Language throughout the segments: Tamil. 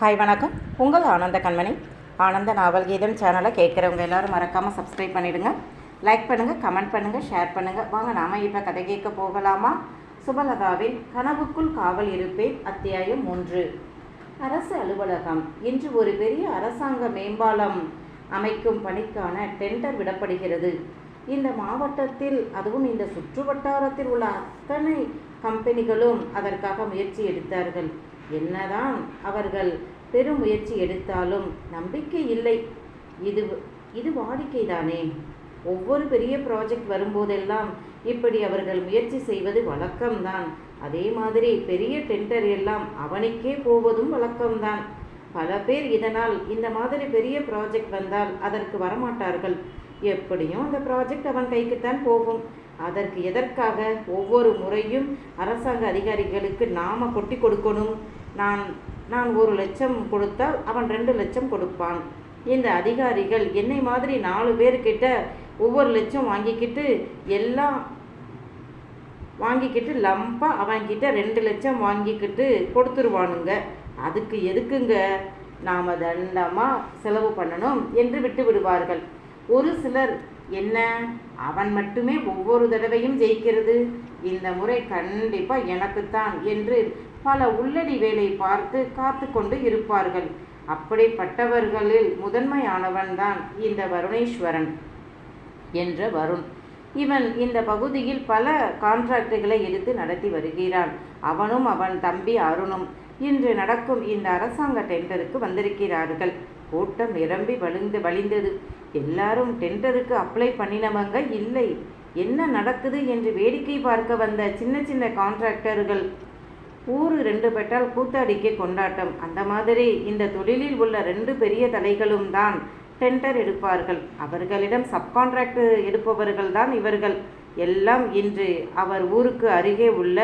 ஹாய் வணக்கம். உங்கள் ஆனந்த கண்மணி. ஆனந்த நாவல் கீதம் சேனலை கேட்குறவங்க எல்லோரும் மறக்காமல் சப்ஸ்கிரைப் பண்ணிவிடுங்க லைக் பண்ணுங்கள் கமெண்ட் பண்ணுங்கள் ஷேர் பண்ணுங்கள் வாங்க நாம இப்போ கதை கேட்க போகலாமா? சுபலதாவின் கனவுக்குள் காவல் இருப்பேன் அத்தியாயம் மூன்று அரசு அலுவலகம். இன்று ஒரு பெரிய அரசாங்க மேம்பாலம் அமைக்கும் பணிக்கான டெண்டர் விடப்படுகிறது. இந்த மாவட்டத்தில் அதுவும் இந்த சுற்று வட்டாரத்தில் உள்ள அத்தனை கம்பெனிகளும் அதற்காக முயற்சி எடுத்தார்கள். என்னதான் அவர்கள் பெரும் முயற்சி எடுத்தாலும் நம்பிக்கை இல்லை. இது இது வாடிக்கைதானே? ஒவ்வொரு பெரிய ப்ராஜெக்ட் வரும்போதெல்லாம் இப்படி அவர்கள் முயற்சி செய்வது வழக்கம்தான். அதே மாதிரி பெரிய டெண்டர் எல்லாம் அவனுக்கே போவதும் வழக்கம்தான். பல பேர் இதனால் இந்த மாதிரி பெரிய ப்ராஜெக்ட் வந்தால் அதற்கு வரமாட்டார்கள். எப்படியும் அந்த ப்ராஜெக்ட் அவன் கைக்குத்தான் போகும். அதற்கு எதற்காக? ஒவ்வொரு முறையும் அரசாங்க அதிகாரிகளுக்கு நாம கொட்டி கொடுக்கணும். நான் நான் ஒரு லட்சம் கொடுத்தால் அவன் ரெண்டு லட்சம் கொடுப்பான். இந்த அதிகாரிகள் என்னை மாதிரி நாலு பேர்கிட்ட ஒவ்வொரு லட்சம் வாங்கிக்கிட்டு எல்லாம் வாங்கிக்கிட்டு லம்பாக அவன்கிட்ட ரெண்டு லட்சம் வாங்கிக்கிட்டு கொடுத்துருவானுங்க. அதுக்கு எதுக்குங்க? நாம் தண்டமாக செலவு பண்ணணும் என்று விட்டு விடுவார்கள். ஒரு சிலர் என்ன? அவன் மட்டுமே ஒவ்வொரு தடவையும் ஜெயிக்கிறது. இந்த முறை கண்டிப்பாக எனக்குத்தான் என்று பல உள்ளடி வேலை பார்த்து காத்து கொண்டு இருப்பார்கள். அப்படிப்பட்டவர்களில் முதன்மையானவன்தான் இந்த வருணேஸ்வரன் என்ற வருண். இவன் இந்த பகுதியில் பல கான்ட்ராக்டுகளை எடுத்து நடத்தி வருகிறான். அவனும் அவன் தம்பி அருணும் இன்று நடக்கும் இந்த அரசாங்க டெண்டருக்கு வந்திருக்கிறார்கள். கூட்டம் நிரம்பி வழிந்து வழிந்தது. எல்லாரும் டெண்டருக்கு அப்ளை பண்ணினவங்க இல்லை. என்ன நடக்குது என்று வேடிக்கை பார்க்க வந்த சின்ன சின்ன கான்ட்ராக்டர்கள் ஊரு ரெண்டு பெற்றால் கூத்தாடிக்க கொண்டாட்டம். அந்த மாதிரி இந்த தொழிலில் உள்ள ரெண்டு பெரிய தலைகளும் தான் டெண்டர் எடுப்பார்கள். அவர்களிடம் சப்கான்ட்ராக்ட் எடுப்பவர்கள் தான் இவர்கள். எல்லாம் இன்று அவர் ஊருக்கு அருகே உள்ள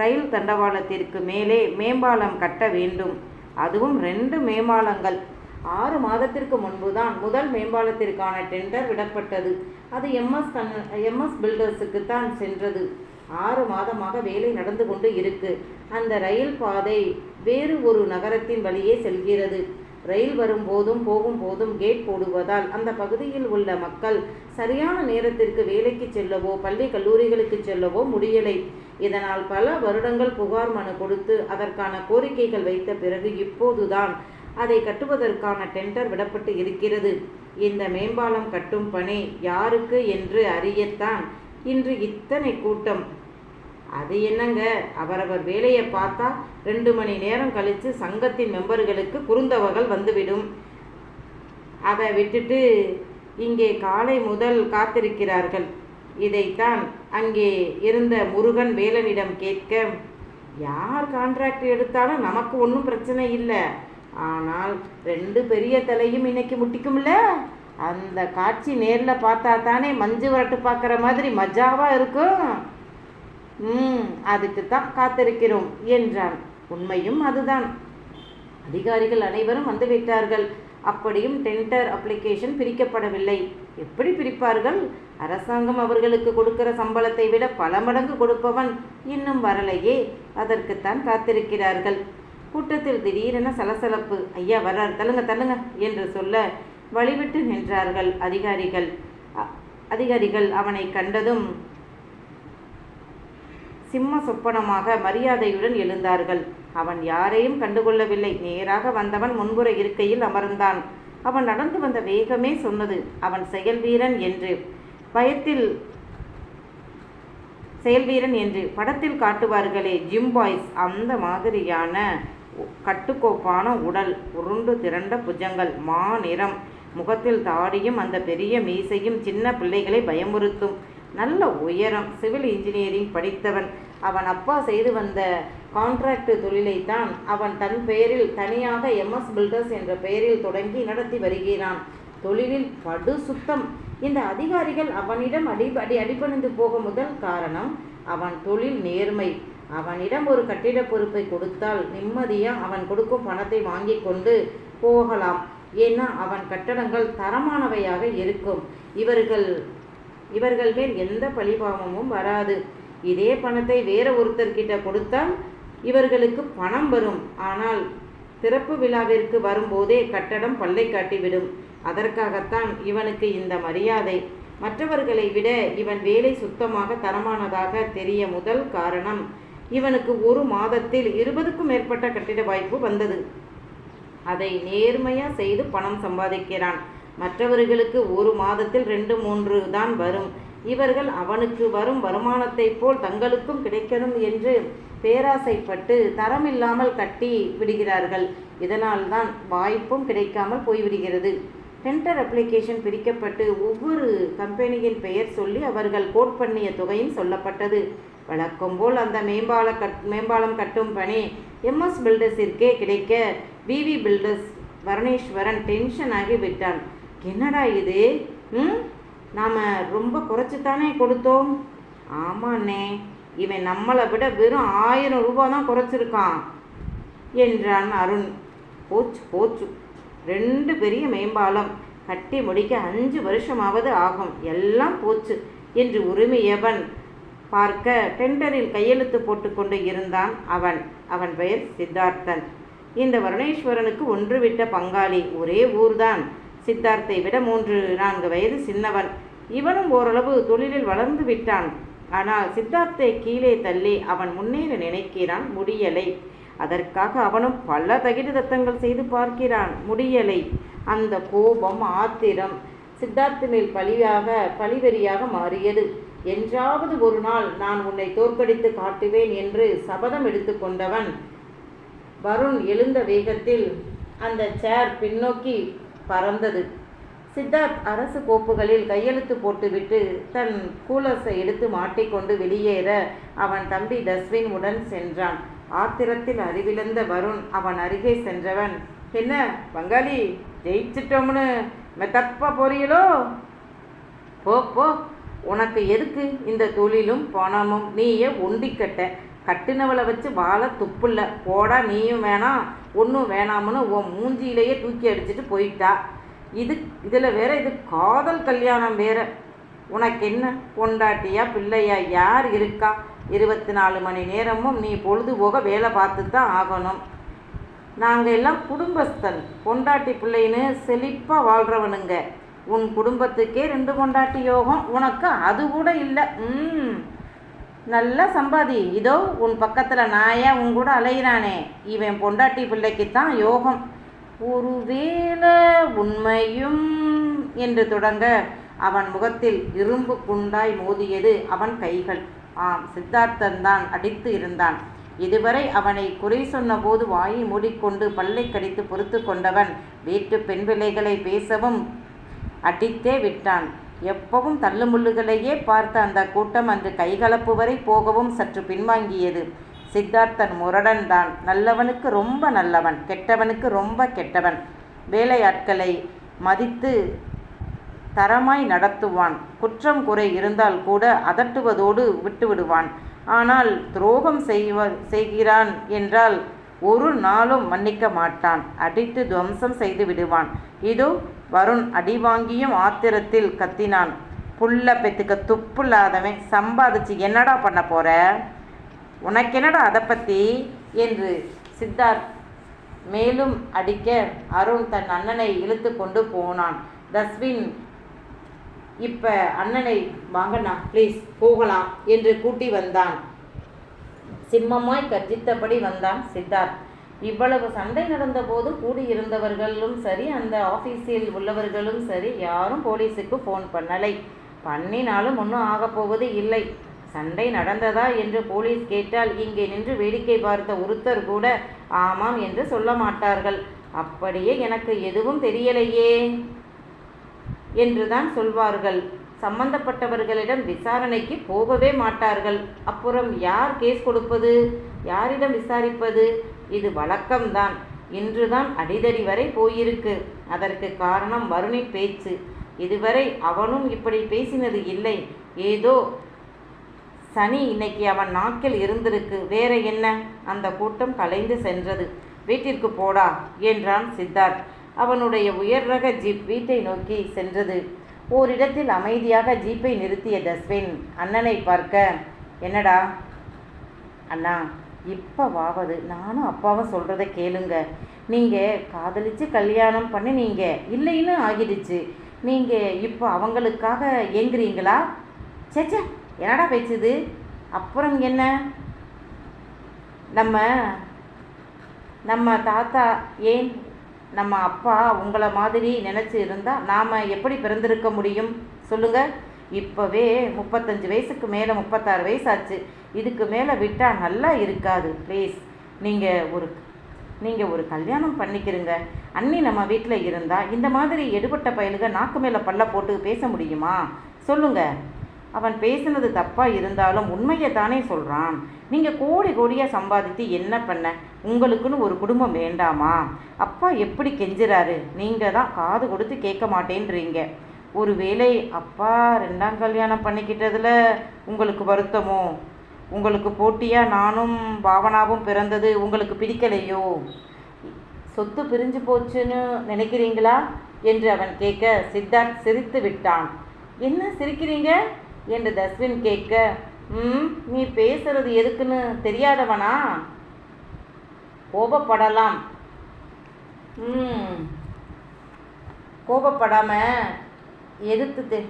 ரயில் தண்டவாளத்திற்கு மேலே மேம்பாலம் கட்ட வேண்டும். அதுவும் ரெண்டு மேம்பாலங்கள். ஆறு மாதத்திற்கு முன்புதான் முதல் மேம்பாலத்திற்கான டெண்டர் விடப்பட்டது. அது எம்எஸ் கன் எம்எஸ் பில்டர்ஸுக்கு தான் சென்றது. ஆறு மாதமாக வேலை நடந்து கொண்டு இருக்கு. அந்த ரயில் பாதை வேறு ஒரு நகரத்தின் வழியே செல்கிறது. ரயில் வரும்போதும் போகும்போதும் கேட் போடுவதால் அந்த பகுதியில் உள்ள மக்கள் சரியான நேரத்திற்கு வேலைக்கு செல்லவோ பள்ளி கல்லூரிகளுக்கு செல்லவோ முடியலை. இதனால் பல வருடங்கள் புகார் மனு கொடுத்து அதற்கான கோரிக்கைகள் வைத்த பிறகு இப்போதுதான் அதை கட்டுவதற்கான டெண்டர் விடப்பட்டு இருக்கிறது. இந்த மேம்பாலம் கட்டும் பணி யாருக்கு என்று அறியத்தான் இன்று இத்தனை கூட்டம். அது என்னங்க? அவரவர் வேலையை பார்த்தா ரெண்டு மணி நேரம் கழித்து சங்கத்தின் மெம்பர்களுக்கு குறுந்தவர்கள் வந்துவிடும். அதை விட்டுட்டு இங்கே காலை முதல் காத்திருக்கிறார்கள். இதைத்தான் அங்கே இருந்த முருகன் வேலனிடம் கேட்க யார் கான்ட்ராக்ட் எடுத்தாலும் நமக்கு ஒன்றும் பிரச்சனை இல்லை. ஆனால் ரெண்டு பெரிய தலையும் இன்னைக்கு முட்டிக்கும்ல? அந்த காட்சி நேரில் பார்த்தா தானே மஞ்சு வரட்டு பார்க்குற மாதிரி மஜாவாக இருக்கும். ம் அதுக்கு தான் காத்திருக்கிறோம் என்றான். உண்மையும் அதுதான். அதிகாரிகள் அனைவரும் வந்துவிட்டார்கள் அப்படியும் டெண்டர் அப்ளிகேஷன் பிரிக்கப்படவில்லை. எப்படி பிரிப்பார்கள்? அரசாங்கம் அவர்களுக்கு கொடுக்கிற சம்பளத்தை விட பல மடங்கு கொடுப்பவன் இன்னும் வரலையே. அதற்குத்தான் காத்திருக்கிறார்கள். கூட்டத்தில் திடீரென சலசலப்பு. ஐயா வர்றார். தள்ளுங்க தள்ளுங்க என்று சொல்ல வழிவிட்டு நின்றார்கள் அதிகாரிகள். அதிகாரிகள் அவனை கண்டதும் சிம்ம சொப்பனமாக மரியாதையுடன் எழுந்தார்கள். அவன் யாரையும் கண்டுகொள்ளவில்லை. நேராக வந்தவன் முன்புற இருக்கையில் அமர்ந்தான். அவன் நடந்து வந்த வேகமே சொன்னது அவன் செயல்வீரன் என்று. பயத்தில் செயல்வீரன் என்று. படத்தில் காட்டுவார்களே ஜிம் பாய்ஸ். அந்த மாதிரியான கட்டுக்கோப்பான உடல் உருண்டு திரண்ட புஜங்கள் மா நிறம் முகத்தில் தாடியும் அந்த பெரிய மீசையும் சின்ன பிள்ளைகளை பயமுறுத்தும். நல்ல உயரம் சிவில் இன்ஜினியரிங் படித்தவன். அவன் அப்பா செய்து வந்த கான்ட்ராக்ட் தொழிலைத்தான் அவன் தன் பெயரில் தனியாக எம்எஸ் பில்டர்ஸ் என்ற பெயரில் தொடங்கி நடத்தி வருகிறான். தொழிலில் படு சுத்தம். இந்த அதிகாரிகள் அவனிடம் அடி அடி அடிபணிந்து போக முதல் காரணம் அவன் தொழில் நேர்மை. அவனிடம் ஒரு கட்டிட பொறுப்பை கொடுத்தால் நிம்மதியாக அவன் கொடுக்கும் பணத்தை வாங்கி கொண்டு போகலாம். ஏன்னா அவன் கட்டடங்கள் தரமானவையாக இருக்கும். இவர்கள் இவர்கள் மேல் எந்த பழிபாவமும் வராது. இதே பணத்தை வேற ஒருத்தர்கிட்ட கொடுத்தால் இவர்களுக்கு பணம் வரும். ஆனால் திறப்பு விழாவிற்கு வரும்போதே கட்டடம் பல்லை காட்டிவிடும். அதற்காகத்தான் இவனுக்கு இந்த மரியாதை. மற்றவர்களை விட இவன் வேலை சுத்தமாக தரமானதாக தெரிய முதல் காரணம் இவனுக்கு ஒரு மாதத்தில் இருபதுக்கும் மேற்பட்ட கட்டிட வாய்ப்பு வந்தது. அதை நேர்மையாக செய்து பணம் சம்பாதிக்கிறான். மற்றவர்களுக்கு ஒரு மாதத்தில் ரெண்டு மூன்று தான் வரும். இவர்கள் அவனுக்கு வரும் வருமானத்தைப் போல் தங்களுக்கும் கிடைக்கணும் என்று பேராசைப்பட்டு தரமில்லாமல் கட்டி விடுகிறார்கள். இதனால்தான் வாய்ப்பும் கிடைக்காமல் போய்விடுகிறது. டெண்டர் அப்ளிகேஷன் பிரிக்கப்பட்டு ஒவ்வொரு கம்பெனியின் பெயர் சொல்லி அவர்கள் கோட் பண்ணிய தொகையும் சொல்லப்பட்டது. வழக்கம் போல் அந்த மேம்பால கட் மேம்பாலம் கட்டும் பணி எம்எஸ் பில்டர்ஸிற்கே கிடைக்க விவி பில்டர்ஸ் வரணேஸ்வரன் டென்ஷன் ஆகி விட்டான் என்னடா இது? ம்? நாம் ரொம்ப குறைச்சித்தானே கொடுத்தோம்? ஆமாண்ணே இவன் நம்மளை விட வெறும் ஆயிரம் ரூபா தான் குறைச்சிருக்கான் என்றான் அருண். போச்சு போச்சு. ரெண்டு பெரிய மேம்பாலம். கட்டி முடிக்க அஞ்சு வருஷமாவது ஆகும். எல்லாம் போச்சு என்று உரிமையவன் பார்க்க டெண்டரில் கையெழுத்து போட்டுக்கொண்டு இருந்தான் அவன். அவன் பெயர் சித்தார்த்தன். இந்த வருணேஸ்வரனுக்கு ஒன்று விட்ட பங்காளி ஒரே ஊர்தான். சித்தார்த்தை விட மூன்று நான்கு வயது சின்னவன். இவனும் ஓரளவு தொழிலில் வளர்ந்து விட்டான். ஆனால் சித்தார்த்தை கீழே தள்ளி அவன் முன்னேற நினைக்கிறான். முடியலை. அதற்காக அவனும் பல தகிடு தத்தங்கள் செய்து பார்க்கிறான். முடியலை. அந்த கோபம் ஆத்திரம் சித்தார்த்த மேல் பழியாக பழிவெறியாக மாறியது. என்றாவது ஒரு நாள் நான் உன்னை தோற்கடித்து காட்டுவேன் என்று சபதம் எடுத்துக்கொண்டவன் வருண் எழுந்த வேகத்தில் அந்த சேர் பின்னோக்கி பறந்தது. சித்தார்த் அரசு கோப்புகளில் கையெழுத்து போட்டுவிட்டு தன் கூலர்ஸை எடுத்து மாட்டிக்கொண்டு வெளியேற அவன் தம்பி டஸ்வின் உடன் சென்றான். ஆத்திரத்தில் அறிவிழந்த வருண் அவன் அருகே சென்றவன். என்ன பங்காளி ஜெயிச்சிட்டோம்னு மெத்தப்பா போறீங்களோ? போ போ உனக்கு எதுக்கு இந்த தொழிலும் பணமும்? நீயே ஒண்டிக்கட்ட. கட்டுனவளை வச்சு வாழ துப்புல்ல போடா நீயும் வேணாம் ஒன்றும் வேணாம்னு உன் மூஞ்சியிலேயே தூக்கி அடிச்சுட்டு போயிட்டா. இது இதில் வேற இது காதல் கல்யாணம் வேற. உனக்கு என்ன பொண்டாட்டியா பிள்ளையா யார் இருக்கா? இருபத்தி நாலு மணி நேரமும் நீ பொழுதுபோக வேலை பார்த்து தான் ஆகணும். நாங்கள் எல்லாம் குடும்பஸ்தன். பொண்டாட்டி பிள்ளைன்னு செழிப்பாக வாழ்கிறவனுங்க உன் குடும்பத்துக்கே ரெண்டு பொண்டாட்டி யோகம் உனக்கு அது கூட இல்லை. ம் நல்லா சம்பாதி. இதோ உன் பக்கத்தில் நாயா உன் கூட அலையிறானே. இவன் பொண்டாட்டி பிள்ளைக்கு தான் யோகம். ஒருவேளை உண்மையும் என்று தொடங்க அவன் முகத்தில் இரும்பு குண்டாய் மோதியது அவன் கைகள். ஆம் சித்தார்த்தன் தான் அடித்து இருந்தான். இதுவரை அவனை குறை சொன்னபோது வாயை மூடிக்கொண்டு பல்லை கடித்து பொறுத்து கொண்டவன். வீட்டு பெண் பிள்ளைகளை பேசவும் அடித்தே விட்டான். எப்பவும் தள்ளுமுள்ளுகளையே பார்த்த அந்த கூட்டம் அன்று கைகலப்பு வரை போகவும் சற்று பின்வாங்கியது. சித்தார்த்தன் முரடன் தான் நல்லவனுக்கு ரொம்ப நல்லவன் கெட்டவனுக்கு ரொம்ப கெட்டவன். வேலையாட்களை மதித்து தரமாய் நடத்துவான். குற்றம் குறை இருந்தால் கூட அதட்டுவதோடு விட்டுவிடுவான். ஆனால் துரோகம் செய்வ செய்கிறான் என்றால் ஒரு நாளும் மன்னிக்க மாட்டான். அடித்து துவம்சம் செய்து விடுவான். இதோ வருண் அடி வாங்கியும் ஆத்திரத்தில் கத்தினான். புல்ல பெத்துக்க துப்புல்லாதவன் சம்பாதிச்சு என்னடா பண்ண போற? உனக்கு என்னடா அதை பற்றி என்று சித்தார்த் மேலும் அடிக்க அருண் தன் அண்ணனை இழுத்து கொண்டு போனான். தஸ்வின் இப்போ அண்ணனை வாங்கண்ணா ப்ளீஸ் போகலாம் என்று கூட்டி வந்தான். சிம்மமாய் கர்ஜித்தபடி வந்தான் சித்தார்த் இவ்வளவு சண்டை நடந்தபோது கூடியிருந்தவர்களும் சரி அந்த ஆஃபீஸில் உள்ளவர்களும் சரி யாரும் போலீஸுக்கு ஃபோன் பண்ணலை. பண்ணினாலும் ஒன்றும் ஆகப் போவது இல்லை. சண்டை நடந்ததா என்று போலீஸ் கேட்டால் இங்கே நின்று வேடிக்கை பார்த்த ஒருத்தர் கூட ஆமாம் என்று சொல்ல மாட்டார்கள். அப்படியே எனக்கு எதுவும் தெரியலையே என்றுதான் சொல்வார்கள். சம்பந்தப்பட்டவர்களிடம் விசாரணைக்கு போகவே மாட்டார்கள். அப்புறம் யார் கேஸ் கொடுப்பது? யாரிடம் விசாரிப்பது? இது வழக்கம்தான். இன்றுதான் அடிதடி வரை போயிருக்கு. அதற்கு காரணம் வருணின் பேச்சு. இதுவரை அவனும் இப்படி பேசினது இல்லை. ஏதோ சனி இன்னைக்கு அவன் நாக்கில் இருந்திருக்கு. வேற என்ன? அந்த கூட்டம் கலைந்து சென்றது. வீட்டிற்கு போடா என்றான் சித்தார்த். அவனுடைய உயர் ரக ஜீப் வீட்டை நோக்கி சென்றது. ஓரிடத்தில் அமைதியாக ஜீப்பை நிறுத்திய தஸ்வின் அண்ணனை பார்க்க. என்னடா? அண்ணா இப்போவாவது நானும் அப்பாவும் சொல்கிறத கேளுங்க. நீங்கள் காதலிச்சு கல்யாணம் பண்ணினீங்க. இல்லைன்னு ஆகிடுச்சு. நீங்கள் இப்போ அவங்களுக்காக ஏங்குறீங்களா? சேச்சே என்னடா பேச்சுது? அப்புறம் என்ன? நம்ம நம்ம தாத்தா ஏன் நம்ம அப்பா உங்களை மாதிரி நினச்சி இருந்தால் நாம் எப்படி பிறந்திருக்க முடியும்? சொல்லுங்கள் இப்போவே முப்பத்தஞ்சு வயசுக்கு மேலே முப்பத்தாறு வயசாச்சு. இதுக்கு மேலே விட்டால் நல்லா இருக்காது ப்ளீஸ் நீங்கள் ஒரு நீங்கள் ஒரு கல்யாணம் பண்ணிக்கிறங்க அண்ணி நம்ம வீட்டில் இருந்தால் இந்த மாதிரி எடுபட்ட பயலுக நாக்கு மேலே பல்ல போட்டு பேச முடியுமா? சொல்லுங்க. அவன் பேசுனது தப்பாக இருந்தாலும் உண்மையை தானே சொல்கிறான் நீங்கள் கோடி கோடியாக சம்பாதித்து என்ன பண்ண? உங்களுக்குன்னு ஒரு குடும்பம் வேண்டாமா? அப்பா எப்படி கெஞ்சுறாரு? நீங்கள் தான் காது கொடுத்து கேட்க மாட்டேன்றீங்க. ஒருவேளை அப்பா ரெண்டாம் கல்யாணம் பண்ணிக்கிட்டதில் உங்களுக்கு வருத்தமோ? உங்களுக்கு போட்டியாக நானும் பாவனாவும் பிறந்தது உங்களுக்கு பிடிக்கலையோ? சொத்து பிரிஞ்சு போச்சுன்னு நினைக்கிறீங்களா? என்று அவன் கேட்க சித்தார்த் சிரித்து விட்டான். என்ன சிரிக்கிறீங்க? என்று தஸ்வின் கேட்க ம் நீ பேசுறது எதுக்குன்னு தெரியாதவனா? கோபப்படலாம். ம். கோபப்படாம எதிர்த்துது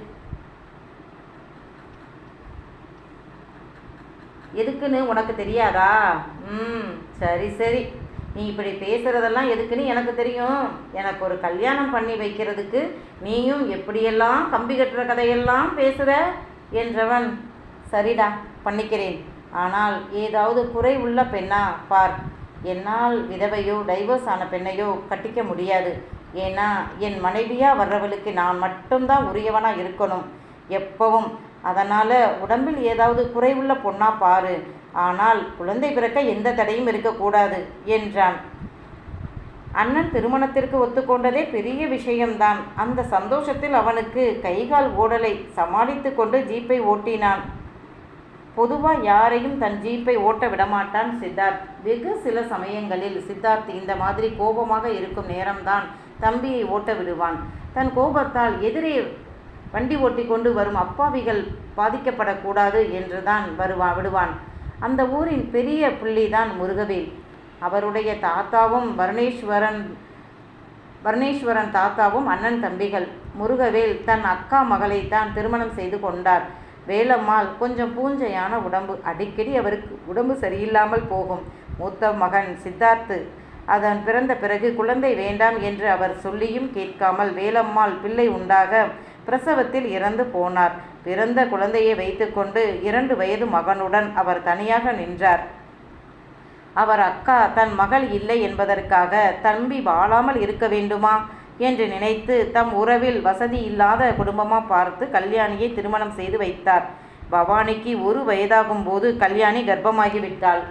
எதுக்குன்னு உனக்கு தெரியாதா? ம் சரி சரி. நீ இப்படி பேசுகிறதெல்லாம் எதுக்குன்னு எனக்கு தெரியும். எனக்கு ஒரு கல்யாணம் பண்ணி வைக்கிறதுக்கு நீயும் எப்படியெல்லாம் கம்பி கட்டுற கதையெல்லாம் பேசுகிற என்றவன். சரிடா பண்ணிக்கிறேன். ஆனால் ஏதாவது குறை உள்ள பெண்ணா? பார். என்னால் விதவையோ டைவர்ஸ் ஆன பெண்ணையோ கட்டிக்க முடியாது. ஏன்னா என் மனைவியாக வர்றவளுக்கு நான் மட்டும்தான் உரியவனாக இருக்கணும் எப்பவும். அதனால் உடம்பில் ஏதாவது குறைவுள்ள பொண்ணாக பாரு. ஆனால் குழந்தை பிறக்க எந்த தடையும் இருக்கக்கூடாது என்றான். அண்ணன் திருமணத்திற்கு ஒத்துக்கொண்டதே பெரிய விஷயம்தான். அந்த சந்தோஷத்தில் அவனுக்கு கைகால் ஓடலை. சமாளித்து கொண்டு ஜீப்பை ஓட்டினான். பொதுவாக யாரையும் தன் ஜீப்பை ஓட்ட விடமாட்டான் சித்தார்த். வெகு சில சமயங்களில் சித்தார்த் இந்த மாதிரி கோபமாக இருக்கும் நேரம்தான். தம்பியை ஓட்ட விடுவான். தன் கோபத்தால் எதிரே வண்டி ஓட்டி கொண்டு வரும் அப்பாவிகள் பாதிக்கப்படக்கூடாது என்றுதான் வருவா விடுவான். அந்த ஊரின் பெரிய புள்ளிதான் முருகவேல் அவருடைய தாத்தாவும் வர்ணேஸ்வரன் வர்ணேஸ்வரன் தாத்தாவும் அண்ணன் தம்பிகள். முருகவேல் தன் அக்கா மகளை தான் திருமணம் செய்து கொண்டார். வேலம்மாள் கொஞ்சம் பூஞ்சையான உடம்பு. அடிக்கடி அவருக்கு உடம்பு சரியில்லாமல் போகும். மூத்த மகன் சித்தார்த்து அதன் பிறந்த பிறகு குழந்தை வேண்டாம் என்று அவர் சொல்லியும் கேட்காமல் வேலம்மாள் பிள்ளை உண்டாக பிரசவத்தில் இறந்து போனார். பிறந்த குழந்தையை வைத்துக்கொண்டு இரண்டு வயது மகனுடன் அவர் தனியாக நின்றார். அவர் அக்கா தன் மகள் இல்லை என்பதற்காக தம்பி வாழாமல் இருக்க வேண்டுமா? என்று நினைத்து தம் உறவில் வசதி இல்லாத குடும்பமாக பார்த்து கல்யாணியை திருமணம் செய்து வைத்தார். பவானிக்கு ஒரு வயதாகும் போது கல்யாணி கர்ப்பமாகிவிட்டாள்.